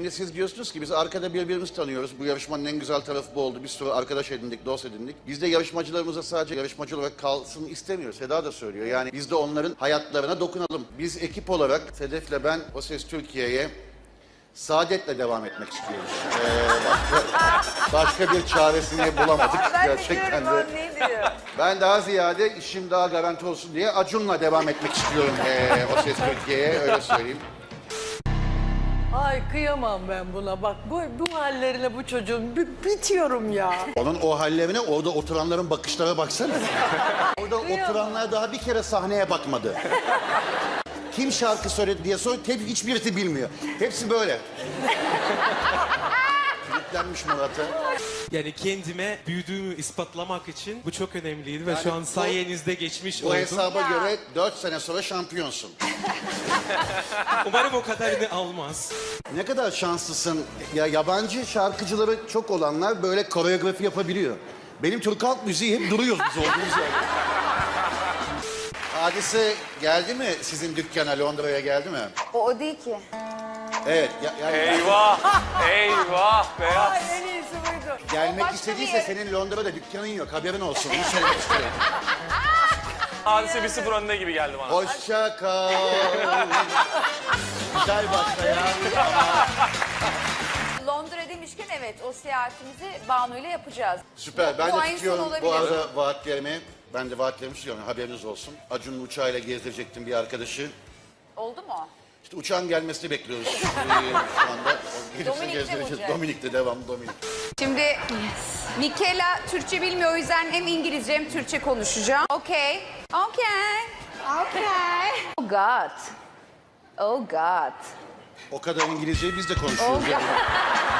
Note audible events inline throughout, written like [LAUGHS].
Şimdi siz diyorsunuz ki biz arkada birbirimizi tanıyoruz. Bu yarışmanın en güzel tarafı bu oldu. Bir sürü arkadaş edindik, dost edindik. Biz de yarışmacılarımıza sadece yarışmacı olarak kalsın istemiyoruz. Seda da söylüyor. Yani biz de onların hayatlarına dokunalım. Biz ekip olarak Sedef'le ben O Ses Türkiye'ye saadetle devam etmek istiyoruz. Ee, başka, başka bir çaresini bulamadık [LAUGHS] Ben gerçekten de diyorum de. o ne diyor. Ben daha ziyade işim daha garanti olsun diye Acun'la devam etmek istiyorum ee, O Ses Türkiye'ye öyle söyleyeyim. Ay kıyamam ben buna bak bu, bu hallerine bu çocuğun bi- bitiyorum ya. Onun o hallerine orada oturanların bakışlara baksana. [LAUGHS] orada oturanlar daha bir kere sahneye bakmadı. Kim şarkı söyledi diye sor, hep hiçbirisi bilmiyor. Hepsi böyle. Kilitlenmiş Murat'a. Yani kendime büyüdüğümü ispatlamak için bu çok önemliydi ve Yani şu an bu- sayenizde geçmiş Bu oldum. hesaba göre 4 sene sonra şampiyonsun. [LAUGHS] Umarım o kadarını almaz. Ne kadar şanslısın. Ya yabancı şarkıcıları çok olanlar böyle koreografi yapabiliyor. Benim Türk halk müziği hep duruyoruz biz olduğumuz yerde. Hadise geldi mi sizin dükkana Londra'ya geldi mi? O, o değil ki. Evet. Ya, yani Eyvah! Eyvah! Beyaz. Ay en iyisi buydu. Gelmek başka istediyse bir yer. senin Londra'da dükkanın yok haberin olsun. Bunu söylemek isterim. Hadise 1-0 önde gibi geldi bana. Hoşça kal. Güzel başla ya. Londra demişken evet o seyahatimizi Banu ile yapacağız. Süper. Ben Bu de aynı tutuyorum bu arada vaatlerimi. Ben de vaatlerimi tutuyorum. Haberiniz olsun. Acun'un uçağıyla gezdirecektim bir arkadaşı. Oldu mu? İşte uçağın gelmesini bekliyoruz ee, [LAUGHS] şu anda. Gelirse Dominik'te gezdireceğiz. olacak. Dominik'te devam Dominik. Şimdi Mikela Türkçe bilmiyor o yüzden hem İngilizce hem Türkçe konuşacağım. Okay. Okay. Okay. Oh God. Oh God. O kadar İngilizceyi biz de konuşuyoruz. Oh yani. God.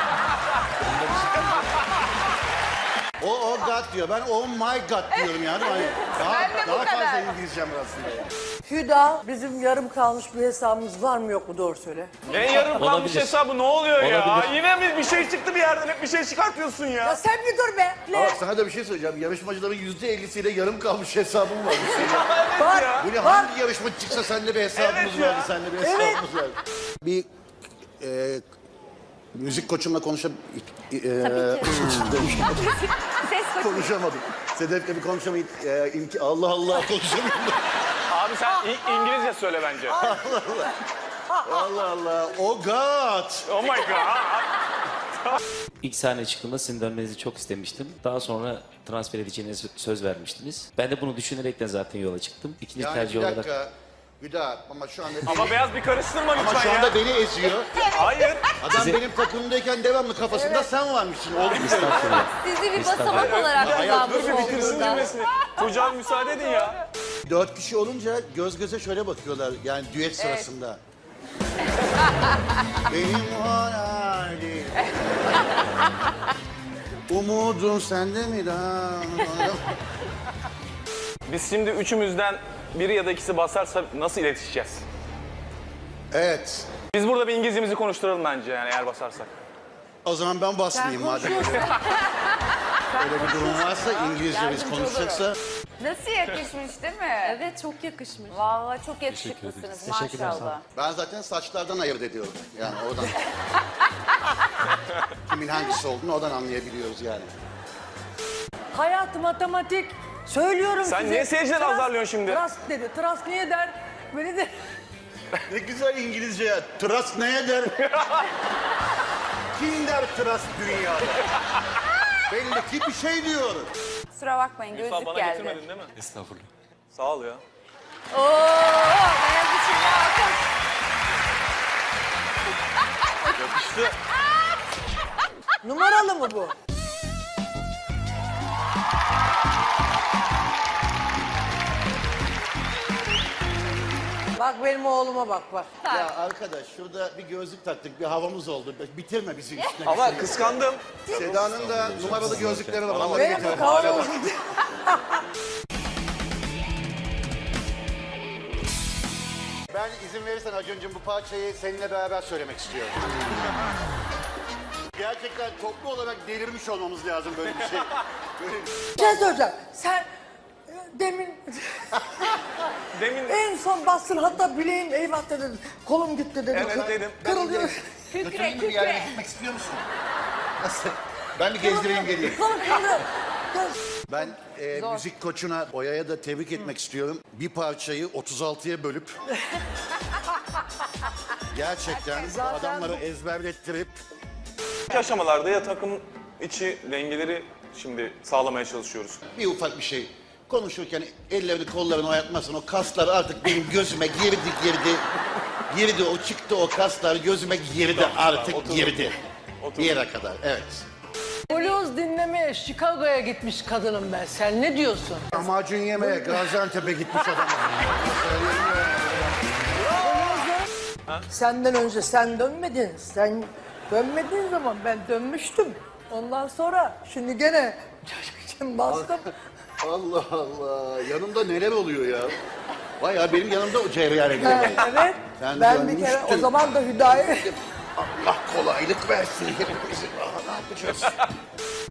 O o God diyor. Ben oh my God diyorum yani. Hani [LAUGHS] daha, Ben de bu daha fazla. İngilizcem aslında. yani. Hüda bizim yarım kalmış bir hesabımız var mı yok mu doğru söyle. Ne yarım kalmış Olabilir. hesabı ne oluyor ya? Olabilir. Yine mi bir şey çıktı bir yerden hep bir şey çıkartıyorsun Ya ya. sen bir dur be. Ama Ne? sana da bir şey söyleyeceğim. Yarışmacıların yüzde ellisiyle yarım kalmış hesabım var. [LAUGHS] Var. Bu ne Var. hangi yarışmacı çıksa sende bir hesabımız Evet ya. vardı, sende bir hesabımız vardı. Bir e, müzik koçumla konuşab... E, [LAUGHS] Ses koçu. konuşamadım. Sedef'le bir konuşamayıp e, imki- Allah Allah konuşamıyorum. [LAUGHS] Abi sen İ- İngilizce söyle bence. [LAUGHS] Allah Allah. Oh God. Oh my god. İlk sahne çıktığımda sizin dönmenizi çok istemiştim. Daha sonra transfer edeceğinize söz vermiştiniz. Ben de bunu düşünerekten zaten yola çıktım. İkinci Yani tercih bir olarak dakika. Hüda ama şu anda beni, Ama beyaz bir karıştırma ama lütfen şu ya. anda beni eziyor. Hayır. Adam benim takımdayken devamlı kafasında sen varmışsın. Oldu mu? estağfurullah. Sizi bir basamak olarak Dur kullanmış bir bitirsin oldunuz cümlesini. Müsaade edin ya. Dört kişi olunca göz göze şöyle bakıyorlar yani düet sırasında. Benim hayalim. Umudum sende mi daha? Biz şimdi üçümüzden biri ya da ikisi basarsa nasıl iletişeceğiz? evet. Biz burada bir İngilizcemizi konuşturalım bence yani eğer basarsak. O zaman ben basmayayım madem [LAUGHS] öyle. Bir durum varsa İngilizce biz konuşacaksa. Nasıl yakışmış değil mi? Evet çok yakışmış. Vallahi çok yakışıklısınız maşallah. Ben zaten saçlardan ayırt ediyorum. Yani oradan. [LAUGHS] Kimin hangisi olduğunu oradan anlayabiliyoruz yani. Hayat matematik. Söylüyorum Sen size. niye seyircileri Trust- azarlıyorsun şimdi? Trust dedi. Trust niye der? Beni de... [LAUGHS] Ne güzel İngilizce ya. Trust neye der? [LAUGHS] Kim der trust dünyada? Belli ki bir şey diyor. Kusura bakmayın Musa gözlük bana geldi. getirmedin değil mi? Estağfurullah. Sağ ol ya. Oo, beyaz için de alkış. Numaralı mı bu? Bak benim oğluma bak bak. Ya arkadaş şurada bir gözlük taktık, bir havamız oldu. Bitirme bizi üstüne. Ama kıskandım. Seda'nın da numaralı gözlükleri var. Onları Benim getir. kavanoz [LAUGHS] Ben izin verirsen Acun'cum bu parçayı seninle beraber söylemek istiyorum. Gerçekten toplu olarak delirmiş olmamız lazım böyle bir şey. Böyle bir- Bir şey söyleyeceğim. Sen demin [LAUGHS] Demin en son bastın hatta bileğim eyvah dedin. Kolum gitti dedin. Evet, dedim. Ben Kırılıyor. Götüreyim mi bir yerlere gitmek istiyor musun? Nasıl? Ben bir gezdireyim geleyim. Ben e, müzik koçuna Oya'ya da tebrik etmek istiyorum. Bir parçayı 36'ya bölüp [LAUGHS] gerçekten bu adamları ezberlettirip İlk aşamalarda ya takım içi dengeleri şimdi sağlamaya çalışıyoruz. bir ufak bir şey konuşurken ellerini kollarını oynatmasın. O kaslar artık benim gözüme girdi girdi. Girdi o çıktı o kaslar gözüme girdi artık girdi. Bir yere kadar evet. Blues dinlemeye Chicago'ya gitmiş kadınım ben. Sen ne diyorsun? Lahmacun yemeye Gaziantep'e gitmiş adam. Senden önce sen dönmedin. Sen dönmediğin zaman ben dönmüştüm. Ondan sonra şimdi gene çocuk [LAUGHS] için bastım. Allah Allah yanımda neler oluyor ya. Bayağı benim yanımda o cereyan ediyor. Ha, evet. Sen ben bir kere dönmüştün. o zaman da Hüdayi. Allah kolaylık versin hepimize. Aa, ne yapacağız?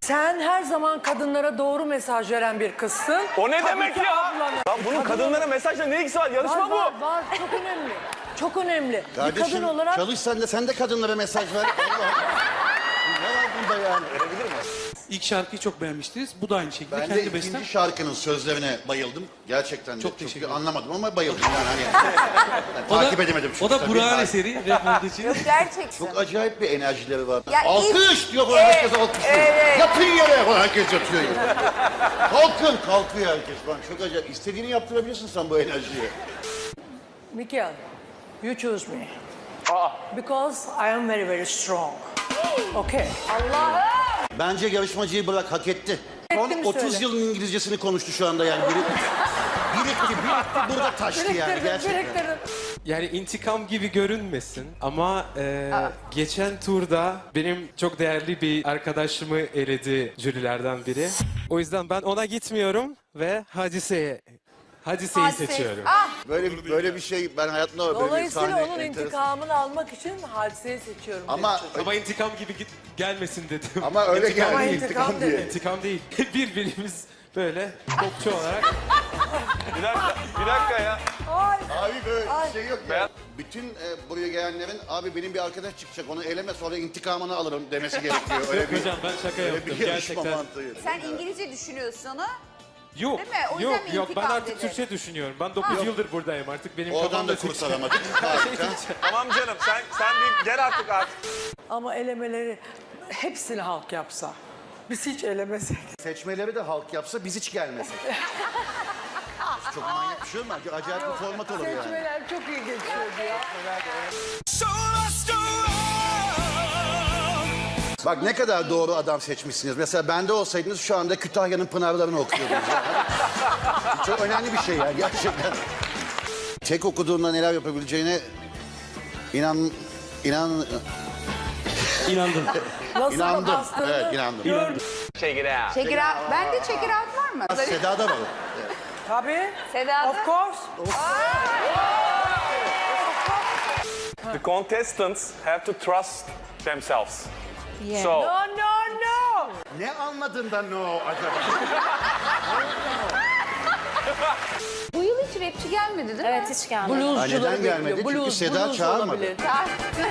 Sen her zaman kadınlara doğru mesaj veren bir kızsın. O ne Tabii demek ki ya? ablanı. Lan bunun kadınlara mesajla ne ilgisi var? Yarışma Var, var, bu. var. Çok önemli. Çok önemli. bir Kardeşim kadın olarak çalış sen de sen de kadınlara mesaj ver. Allah. ne var bunda yani? İlk şarkıyı çok beğenmiştiniz. Bu da aynı şekilde Ben de kendi ikinci bestem. şarkının sözlerine bayıldım. Gerçekten de Çok çok, teşekkür ederim. anlamadım ama bayıldım yani. Hani, [LAUGHS] Yani O da- takip edemedim çünkü. O da tabii. Burak'ın Ay, eseri rap olduğu için. Gerçekten. Çok acayip bir enerjileri var. Ya Alkış diyor falan Evet, herkes alkışlıyor. evet. Yatın yere falan herkes yatıyor. yere. Kalkın kalkıyor herkes falan. Çok acayip. İstediğini yaptırabilirsin sen bu enerjiye. Mikael, you choose me. Because I am very very strong. Okay. Bence yarışmacıyı bırak hak etti. Son Etti mi 30 söyle? yılın İngilizcesini konuştu şu anda yani. Biri, birikti, birikti burada taştı yani Biriktirdim, gerçekten. biriktirdim. Yani intikam gibi görünmesin ama e, geçen turda benim çok değerli bir arkadaşımı eledi jürilerden biri. O yüzden ben ona gitmiyorum ve Hadise'ye Hadise'yi seçiyorum. Ah, Böyle böyle bir şey ben hayatımda böyle bir Dolayısıyla sahne onun enteresan. intikamını almak için hadiseyi seçiyorum. Ama Ama intikam gibi git, gelmesin dedim. ama öyle İntikam- Ama geldi intikam intikam diye. İntikam değil. [LAUGHS] Birbirimiz böyle topçu olarak Bir dakika, bir dakika ya. Abi böyle bir şey yok ya. Bütün e, buraya gelenlerin abi benim bir arkadaş çıkacak onu eleme sonra intikamını alırım demesi gerekiyor. Öyle bir, hocam ben şaka öyle yaptım bir yarışma gerçekten. mantığı. sen İngilizce düşünüyorsun onu. Yok Değil mi? O yüzden yok mi yok ben intikam artık dedi? Türkçe düşünüyorum. Ben 9 yıldır buradayım artık benim Oradan kafamda da kurs. [LAUGHS] Harika. Tamam canım sen sen bir gel artık artık. Ama elemeleri hepsini halk yapsa. Biz hiç elemesek. Seçmeleri de halk yapsa biz hiç gelmesek. [LAUGHS] Çok manyak bir şey olmaz. Acayip bir format olur yani. Seçmeler çok iyi geçiyordu ya. Bak ne kadar doğru adam seçmişsiniz. Mesela bende olsaydınız şu anda Kütahya'nın pınarlarını okuyordunuz. [LAUGHS] Çok önemli bir şey ya gerçekten. Tek okuduğunda neler yapabileceğine inan inan İnandım. Nasıl da inandım. bastığını Evet inandım. Şey. Check it out. Bende out var mı? Seda'da var. o. Tabii. Seda'da. Of course. The contestants have to trust themselves. So, No no no. Ne anladın da no acaba? Bu yıl hiç rapçi gelmedi değil mi? Evet hiç gelmedi. Bluescuları neden gelmedi? bekliyor. Çünkü Blues, Seda blues çağırmadı. olabilir.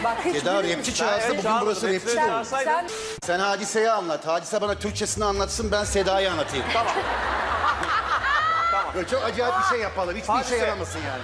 Bak hiç Seda rapçi çağırsa bugün burası rapçi rapçi olur. Sen Sen Hadise'yi anlat. Hadise bana Türkçesini anlatsın ben Seda'yı anlatayım. Tamam. Böyle çok acayip bir şey yapalım. Hiçbir işe Hadise. yaramasın yani.